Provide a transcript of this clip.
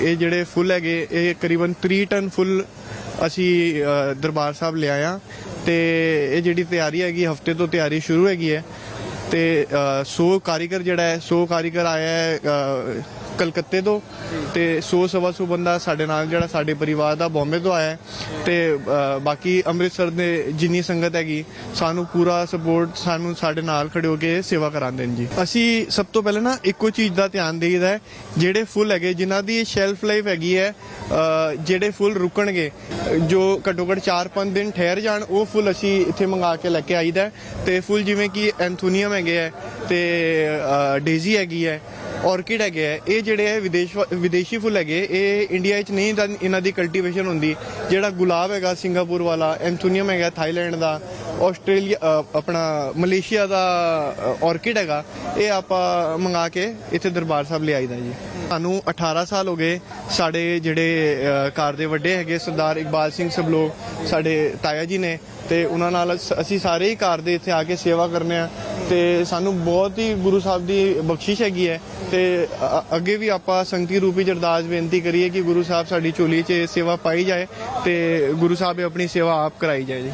ਇਹ ਜਿਹੜੇ ਫੁੱਲ ਹੈਗੇ, ਇਹ ਕਰੀਬਨ 3 ਟਨ ਫੁੱਲ ਅਸੀਂ ਦਰਬਾਰ ਸਾਹਿਬ ਲਿਆਇਆ ਤੇ ਇਹ ਜਿਹੜੀ ਤਿਆਰੀ ਹੈਗੀ, ਹਫ਼ਤੇ ਤੋਂ ਤਿਆਰੀ ਸ਼ੁਰੂ ਹੈਗੀ ਹੈ। ਤੇ 100 ਕਾਰੀਗਰ ਜਿਹੜਾ ਹੈ 100 ਕਾਰੀਗਰ ਆਇਆ ਹੈ ਕਲਕੱਤੇ ਤੋਂ। ਤੇ 100 ਸਵਾ ਸੌ ਬੰਦਾ ਸਾਡੇ ਨਾਲ ਜਿਹੜਾ ਸਾਡੇ ਪਰਿਵਾਰ ਦਾ ਬੰਬੇ ਤੋਂ ਆਇਆ ਹੈ। ਤੇ ਬਾਕੀ ਅੰਮ੍ਰਿਤਸਰ ਦੇ ਜਿੰਨੀ ਸੰਗਤ ਹੈਗੀ, ਸਾਨੂੰ ਪੂਰਾ ਸਪੋਰਟ ਸਾਨੂੰ ਸਾਡੇ ਨਾਲ ਖੜੇ ਹੋ ਕੇ ਸੇਵਾ ਕਰਾਉਂਦੇ ਨੇ ਜੀ। ਅਸੀਂ ਸਭ ਤੋਂ ਪਹਿਲਾਂ ਨਾ ਇੱਕੋ ਚੀਜ਼ ਦਾ ਧਿਆਨ ਦੇਈਦਾ ਹੈ, ਜਿਹੜੇ ਫੁੱਲ ਹੈਗੇ, ਜਿਨ੍ਹਾਂ ਦੀ ਸ਼ੈਲਫ ਲਾਈਫ ਹੈਗੀ ਹੈ ਜਿਹੜੇ ਫੁੱਲ ਰੁਕਣਗੇ, ਜੋ ਘੱਟੋ ਘੱਟ 4-5 ਦਿਨ ਠਹਿਰ ਜਾਣ, ਉਹ ਫੁੱਲ ਅਸੀਂ ਇੱਥੇ ਮੰਗਾ ਕੇ ਲੈ ਕੇ ਆਈਦਾ ਹੈ। ਤੇ ਫੁੱਲ ਜਿਵੇਂ ਕਿ ਐਂਥੋਨੀਅਮ ਹੈਗੇ ਹੈ ਤੇ ਡੇਜ਼ੀ ਹੈਗੀ ਹੈ ਔਰਕਿਡ ਹੈਗੇ ਹੈ ਇਹ ਜਿਹੜੇ ਹੈ ਵਿਦੇਸ਼ ਵਿਦੇਸ਼ੀ ਫੁੱਲ ਹੈਗੇ ਇਹ ਇੰਡੀਆ 'ਚ ਨਹੀਂ ਇਹਨਾਂ ਦੀ ਕਲਟੀਵੇਸ਼ਨ ਹੁੰਦੀ। ਜਿਹੜਾ ਗੁਲਾਬ ਹੈਗਾ ਸਿੰਗਾਪੁਰ ਵਾਲਾ ਐਂਥੋਨੀਅਮ ਹੈਗਾ ਥਾਈਲੈਂਡ ਦਾ ਆਸਟ੍ਰੇਲੀਆ ਆਪਣਾ ਮਲੇਸ਼ੀਆ ਦਾ ਆਰਕਿਡ ਹੈਗਾ ਇਹ ਆਪਾਂ ਮੰਗਾ ਕੇ ਇੱਥੇ ਦਰਬਾਰ ਸਾਹਿਬ ਲਿਆਈਦਾ ਜੀ। ਸਾਨੂੰ 18 ਸਾਲ ਹੋ ਗਏ ਸਾਡੇ ਜਿਹੜੇ ਅ, ਘਰ ਦੇ ਵੱਡੇ ਹੈਗੇ ਸਰਦਾਰ ਇਕਬਾਲ ਸਿੰਘ ਸਬਲੋਕ ਸਾਡੇ ਤਾਇਆ ਜੀ ਨੇ ਤੇ ਉਹਨਾਂ ਨਾਲ ਅਸੀਂ ਸਾਰੇ ਹੀ ਘਰ ਦੇ ਇੱਥੇ ਆ ਕੇ ਸੇਵਾ ਕਰਨੇ ਆ। ਤੇ ਸਾਨੂੰ ਬਹੁਤ ਹੀ ਗੁਰੂ ਸਾਹਿਬ ਦੀ ਬਖਸ਼ਿਸ਼ ਹੈਗੀ ਹੈ। ਤੇ ਅੱਗੇ ਵੀ ਆਪਾਂ ਸੰਗਤੀ ਰੂਪੀ ਚ ਅਰਦਾਸ ਬੇਨਤੀ ਕਰੀਏ ਕਿ ਗੁਰੂ ਸਾਹਿਬ ਸਾਡੀ ਝੋਲੀ 'ਚ ਸੇਵਾ ਪਾਈ ਜਾਏ ਤੇ ਗੁਰੂ ਸਾਹਿਬ ਆਪਣੀ ਸੇਵਾ ਆਪ ਕਰਾਈ ਜਾਏ ਜੀ।